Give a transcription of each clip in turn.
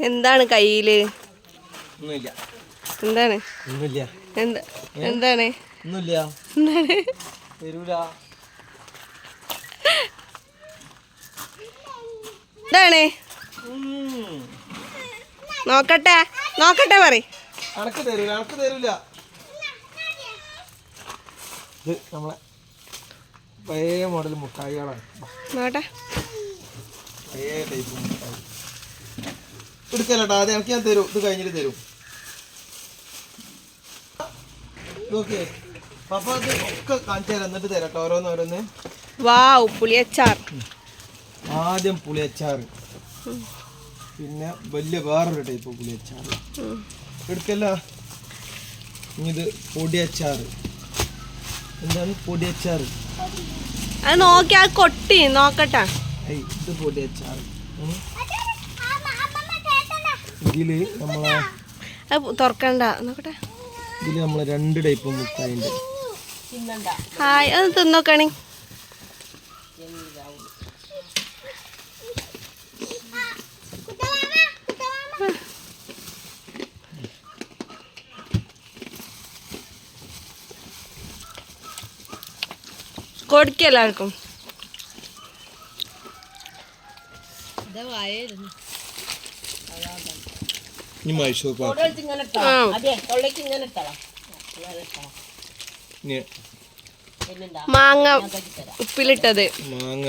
എന്താണ് കയ്യിൽ? എന്താണ്? എന്താണ്? എന്താണ്? നോക്കട്ടെ. നോക്കട്ടെ പറ അനക്ക് തരൂല. അനക്ക് തരൂല. ഇത് നമ്മളെ പഴയ മോഡൽ മുട്ടായികളാണ്. നോട്ടെ പഴയ ടൈപ്പ് മുട്ടായി. എടുക്കലട്ടാ അത് എനിക്ക് ഞാൻ തരും. ഇത് കഴിഞ്ഞിട്ട് തരും. ഓക്കെ പപ്പ അത് ഒക്കെ കാണിച്ചു തരാം. എന്നിട്ട് തരാട്ടോ ഓരോന്ന് ഓരോന്ന്. വാവ് പുളിയച്ചാർ ആദ്യം പുളിയച്ചാർ പിന്നെ വലിയ വേറൊരു ടൈപ്പ് പുളിയച്ചാർ. എടുക്കല്ല. ഇത് പൊടിയച്ചാർ എന്താണ് പൊടിയച്ചാർ അത് നോക്കി ആ കൊട്ടി. നോക്കട്ടെ. ഇത് പൊടിയച്ചാർ. ഇതിൽ നമ്മളെ അത് തുറക്കണ്ട. നോക്കട്ടെ. ഇതിൽ നമ്മൾ രണ്ട് ടൈപ്പ് മുട്ടായി ഉണ്ട് ഹായ് അത് തിന്നോക്കണി. കൊടുക്ക എല്ലാവർക്കും. ഇനി മൈസൂർ പാക്ക് ആ ഇനി മാങ്ങ ഉപ്പിലിട്ടത്. മാങ്ങ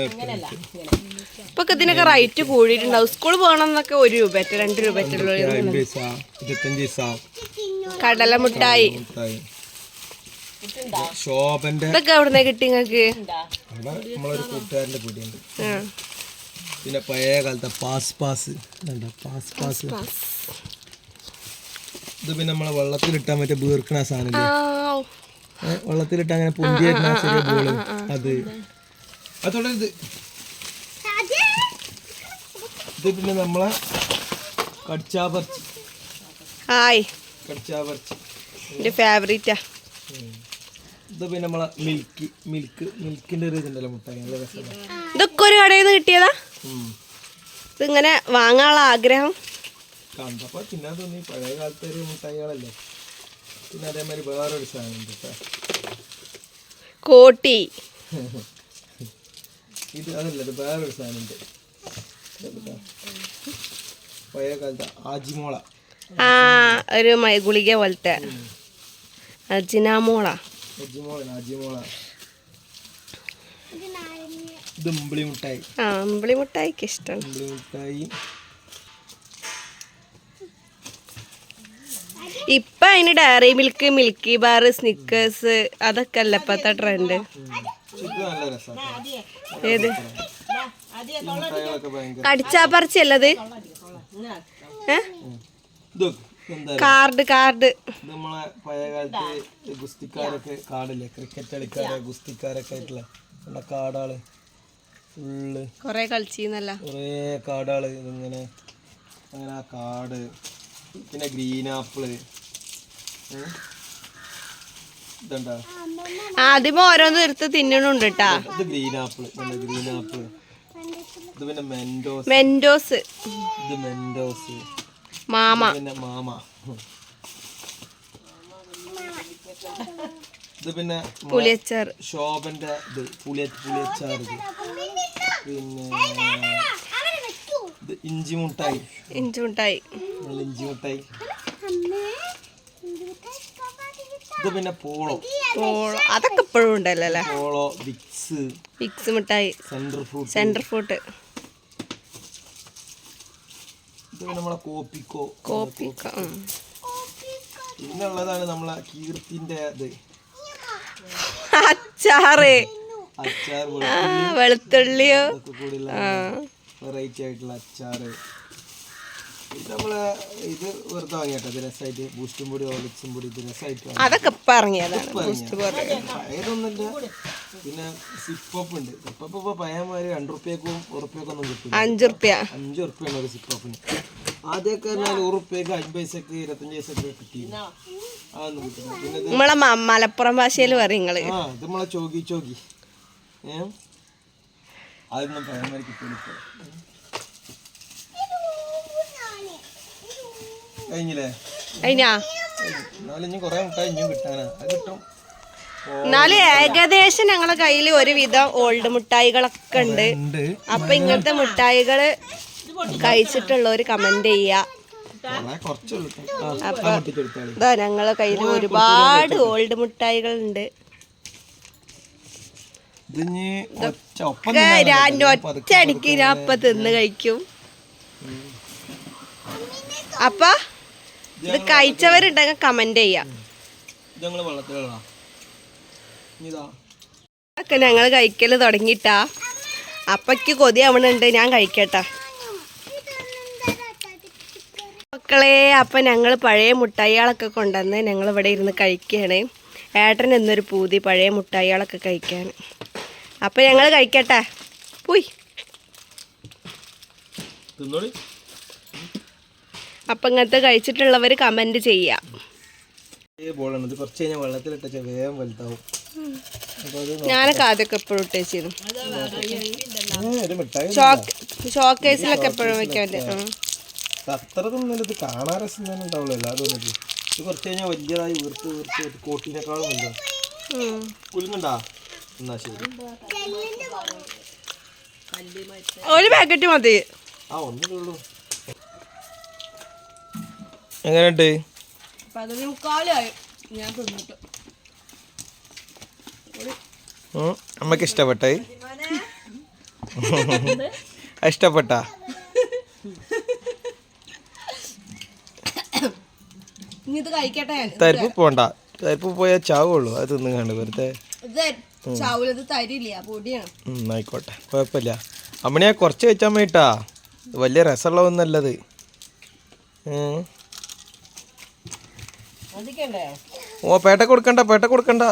ഇപ്പൊ ഇതിനൊക്കെ റേറ്റ് കൂടിയിട്ടുണ്ടാവും. സ്കൂൾ പോകണമെന്നൊക്കെ ഒരു രൂപ രണ്ട് രൂപ കടല മുട്ടായി. ശോഭന്റെ ഇതൊക്കെ എവിടുന്ന കിട്ടി നിങ്ങക്ക് പിന്നെ പഴയ കാലത്തെ പാസ് പാസ്. Pass pass. ഇത് പിന്നെ നമ്മളെ വെള്ളത്തിലിട്ടാൻ പറ്റിയ ബീർക്കണ സാധനം. വെള്ളത്തിലിട്ട് അങ്ങനെ പൊന്തി വരുന്ന ആ ചെറിയ ബോൾ അത്. അതോടെ ഇത്. ഇത് പിന്നെ നമ്മളെ കടിച്ചാപർച്ചി ഹായ്. കടിച്ചാപർച്ചി എന്റെ ഫേവറേറ്റാ. ഇത് പിന്നെ നമ്മളെ മിൽക്ക് മിൽക്ക് മിൽക്കിന്റെ ഒരു ഇതുണ്ടല്ലോ മുട്ടായി. ഇതൊക്കെ ഒരു കടയിൽ നിന്ന് കിട്ടിയതാ? ഇതിങ്ങനെ വാങ്ങാനുള്ള ആഗ്രഹം? കണ്ടപ്പോ തിന്നാൻ തോന്നി പഴയ കാലത്തെ ഒരു മുട്ടായികളല്ലേ പിന്നെ അതേമാതിരി വേറൊരു സാധനം ഉണ്ട് കേട്ടോ. കോട്ടി. ഇത് അതല്ല ഇത് വേറൊരു സാധനം ഉണ്ട്. പഴയ കാലത്ത് ആജിമോള. ആ ഒരു ഗുളിക പോലത്തെ. അജിനാമോള. അജിമോള അജിമോള. ഇത് മുമ്പിളി മുട്ടായി ആ അമ്പിളി മുട്ടായിക്ക് ഇഷ്ടമാണ് മുമ്പിളി മുട്ടായി ഇപ്പൊ അതിന് dairy milk milky bar snickers അതൊക്കെ അല്ല ഇപ്പത്തെ ട്രെൻഡ് ഏത്? കടിച്ചാപ്പറിച്ചല്ലത് കാർഡ് കാർഡ്. നമ്മളെ പഴയ കാലത്ത് ഗുസ്തിക്കാരൊക്കെ കാർഡില്ലേ ക്രിക്കറ്റ് കളിക്കാരെ ഗുസ്തിക്കാരൊക്കെ ആയിട്ടുള്ള ഉള്ള കാടാൾ. ഫുള്ള് കൊറേ കളിച്ചിന്നല്ല. കൊറേ കാടാൾ ഇതിങ്ങനെ അങ്ങനെ ആ കാട് പിന്നെ ഗ്രീൻ ആപ്പിൾ ഇതുണ്ടോ ആദ്യമേ ഓരോന്ന് എടുത്ത് തിന്നണുണ്ട് കേട്ടാ ഇത് ഗ്രീൻ ഗ്രീൻ ആപ്പിൾ ഇത് പിന്നെ മെൻഡോസ് മെൻഡോസ് ഇത് മെൻഡോസ് മാമ. പിന്നെ മാമ. ഇത് പിന്നെ നമ്മളെ പുളിയച്ചാർ. ശോഭന്റെ ഇത് പുളിയ പുളിയച്ചാർ ഇത്. പിന്നെ ഇത് ഇഞ്ചി മുട്ടായി. ഇഞ്ചി നല്ല ഇഞ്ചി മുട്ടായി ഇത് പിന്നെ പോളോ. അതൊക്കെ ഇപ്പോഴും ഉണ്ടല്ലോ അല്ലേ? പോളോ വിക്സ് മിഠായി സെൻട്രൽ ഫ്രൂട്ട് സെന്റർ ഫ്രൂട്ട് ഇത് പിന്നെ നമ്മളെ കോപ്പിക്കോ. കോപ്പി പിന്നെ നമ്മളെ കീർത്തിന്റെ ഇത്. അച്ചാറ്. അച്ചാർ വെളുത്തുള്ളിയോ? വെറൈറ്റി ആയിട്ടുള്ള അച്ചാറ്. ഇത് നമ്മളെ ഇത് വെറുതെ വാങ്ങിയാട്ടോ ഇത് രസമായിട്ട് ബൂസ്റ്റും പൊടി ഓലിക്സും പൊടി ഇത് രസമായിട്ട്. അതൊക്കെ ഇപ്പൊ ബൂസ്റ്റ് പിന്നെ സിപ്പപ്പ് ഉണ്ട്. സിപ്പപ്പ് ഇപ്പൊ പയ്യന്മാര് രണ്ടു റുപ്യക്കും ഉറുപ്പ്യക്കും ഒന്നും കിട്ടില്ല അഞ്ചു റുപ്യ. അഞ്ച് ഒരു സിപ്പപ്പിന് ആദ്യമൊക്കെ പറഞ്ഞാൽ റുപ്യക്ക് അഞ്ച് പൈസക്ക് ഇരുപത്തഞ്ച് പൈസക്ക് കിട്ടി അതൊന്നും കിട്ടില്ല. പിന്നെ ഇത് നമ്മളെ മ- മലപ്പുറം ഭാഷയിൽ പറയും നിങ്ങൾ ആ ഇത് നമ്മളെ ചോകി ചോകി ഏ? അതൊന്നും പയ്യന്മാര് കിട്ടില്ല. കഴിഞ്ഞില്ലേ അതിനാ എന്നാലും ഇനി കൊറേ മുട്ടായി ഇനിയും കിട്ടാനാ എന്നാലും ഏകദേശം ഞങ്ങളെ കയ്യിൽ ഒരുവിധം ഓൾഡ് മുട്ടായികളൊക്കെ ഉണ്ട്. അപ്പൊ ഇങ്ങനത്തെ മുട്ടായികൾ കഴിച്ചിട്ടുള്ളവര് കമന്റ് ചെയ്യാ. അപ്പൊ ഇതാ ഞങ്ങളെ കയ്യിൽ ഒരുപാട് ഓൾഡ് മുട്ടായികൾ ഉണ്ട് ഒറ്റ ഒറ്റയടിക്ക് ഞാൻ അപ്പൊ തിന്ന് കഴിക്കും. അപ്പ? ഇത് കഴിച്ചവരുണ്ടെങ്കിൽ കമന്റ് ചെയ്യാം. ഒക്കെ ഞങ്ങൾ കഴിക്കൽ തുടങ്ങിട്ടാ. അപ്പയ്ക്ക് കൊതി ആവണുണ്ട് ഞാൻ കഴിക്കട്ടാ. മക്കളെ അപ്പം ഞങ്ങൾ പഴയ മുട്ടായികളൊക്കെ കൊണ്ടുവന്ന് ഞങ്ങൾ ഇവിടെ ഇരുന്ന് കഴിക്കുകയാണ് ഏട്ടൻ എന്നൊരു പൂതി പഴയ മുട്ടായികളൊക്കെ കഴിക്കാൻ അപ്പം ഞങ്ങൾ കഴിക്കട്ടെ. പോയി. തിന്നോളി. അപ്പൊ ഇങ്ങനത്തെ കഴിച്ചിട്ടുള്ളവർ കമന്റ് ചെയ്യാം. ബോളാണ് കുറച്ച് കഴിഞ്ഞാൽ വെള്ളത്തിലിട്ട വേഗം വലുതാവും. ഞാനൊക്കെ ആദ്യമൊക്കെ എപ്പോഴും ഇട്ടേച്ചിരുന്നു. ഷോക്കേസിലൊക്കെ എപ്പോഴും വെക്കാൻ. അത്ര ഇത് കാണാൻ രസം തന്നെ ഉണ്ടാവുള്ളൂ. അല്ലാതെ ഒന്നുമില്ല ഇത് കുറച്ച് കഴിഞ്ഞാൽ വലിയതായി വീർത്ത് വീർത്ത് വീർത്ത് കോട്ടിനേക്കാളും വലുതാ. ഉം. കുലുങ്ങണ്ടാ എന്നാ ശരി. ഒരു പാക്കറ്റ് മതി. ആ ഒന്നേ ഉള്ളൂ. എങ്ങനെയുണ്ട്? അമ്മയ്ക്ക് ഇഷ്ടപ്പെട്ടേ? ഇഷ്ടപ്പെട്ട തരിപ്പ് പോണ്ട. തരിപ്പ് പോയാൽ ചാവുള്ളൂ. അത് തിന്നും കണ്ട് വെറുതെ ആയിക്കോട്ടെ. കുഴപ്പമില്ല. അമ്മണിയാ കുറച്ച് വെച്ചാൽ മതിട്ടാ. വലിയ രസമുള്ള ഒന്നല്ലത് ഉം. ഓ പേട്ട കൊടുക്കണ്ട പേട്ട കൊടുക്കണ്ട.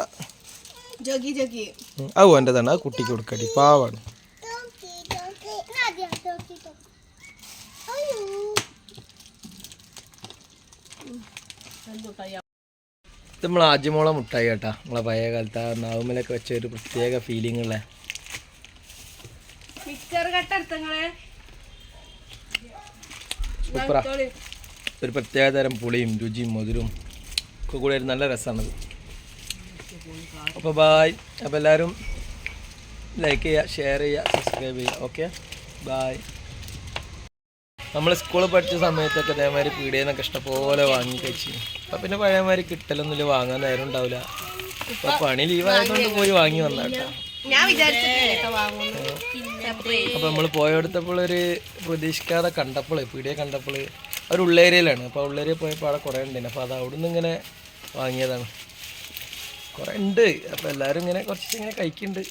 അത് ഓന്റെതാണ് അത് കുട്ടിക്ക് കൊടുക്കടി പാവാണ്. നമ്മൾ ആദ്യമോളെ മുട്ടായി കേട്ടാ. നമ്മളെ പഴയ കാലത്ത് ആ നാവുമലൊക്കെ വെച്ച ഒരു പ്രത്യേക ഫീലിംഗ് ഉള്ള. ഒരു പ്രത്യേക തരം പുളിയും രുചിയും മധുരവും. ഒക്കെ കൂടി ഒരു നല്ല രസമാണത്. അപ്പോൾ ബായ് അപ്പോൾ എല്ലാവരും ലൈക്ക് ചെയ്യുക ഷെയർ ചെയ്യുക സബ്സ്ക്രൈബ് ചെയ്യുക. ഓക്കെ ബായ് നമ്മൾ സ്കൂളിൽ പഠിച്ച സമയത്തൊക്കെ അതേമാതിരി പീടിയെന്നൊക്കെ ഇഷ്ടപോലെ വാങ്ങി കഴിച്ചു. അപ്പം പിന്നെ പഴയമാതിരി കിട്ടലൊന്നുമില്ല വാങ്ങാൻ നേരം ഉണ്ടാവില്ല. അപ്പം പണി ലീവായതുകൊണ്ട് പോയി വാങ്ങി വന്ന കേട്ടോ ഞാൻ വിചാരിച്ചിട്ട് വാങ്ങുന്നു അപ്പോൾ നമ്മൾ പോയെടുത്തപ്പോൾ ഒരു പ്രതീക്ഷിക്കാതെ കണ്ടപ്പോൾ പീടിയെ കണ്ടപ്പോൾ ഒരു ഉള്ളേരിയയിലാണ്. അപ്പോൾ ഉള്ളേരിയ പോയപ്പോൾ അവിടെ കുറേ ഉണ്ടായിരുന്നു അപ്പോൾ അത് അവിടെ നിന്ന് ഇങ്ങനെ വാങ്ങിയതാണ്. കുറേ ഉണ്ട്. അപ്പോൾ എല്ലാവരും ഇങ്ങനെ കുറച്ച് ഇങ്ങനെ കഴിക്കുന്നുണ്ട്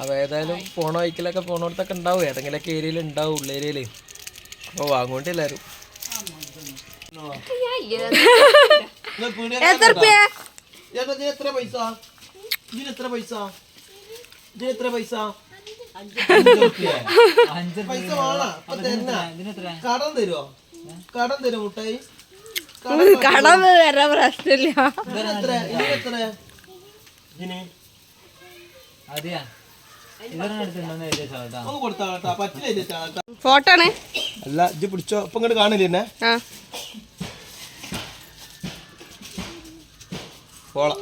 അപ്പോൾ ഏതായാലും പോണ വൈക്കിലൊക്കെ പോണോടത്തൊക്കെ ഉണ്ടാവും ഏതെങ്കിലുമൊക്കെ ഏരിയയിൽ ഉണ്ടാവും ഉള്ളേരിയയിൽ അപ്പോൾ വാങ്ങോണ്ട് എല്ലാവരും എത്ര പൈസ? ഇതിന് എത്ര പൈസ? ഇതിന് എത്ര പൈസ? പൈസ വേണ. കടം തരുമോ കടം തരും മുട്ടായി. കടം വരാൻ പ്രശ്നമില്ല. ഇതിന് എത്ര ഇതിന് എത്ര ഇതിന് ഒന്ന് കൊടുത്താ കേട്ടാ പറ്റില്ല ഫോട്ടോ ആണ്. അല്ല ഇത് പിടിച്ചോ. ഇപ്പൊ ഇങ്ങോട്ട് കാണില്ലേ എന്നെ? പോള.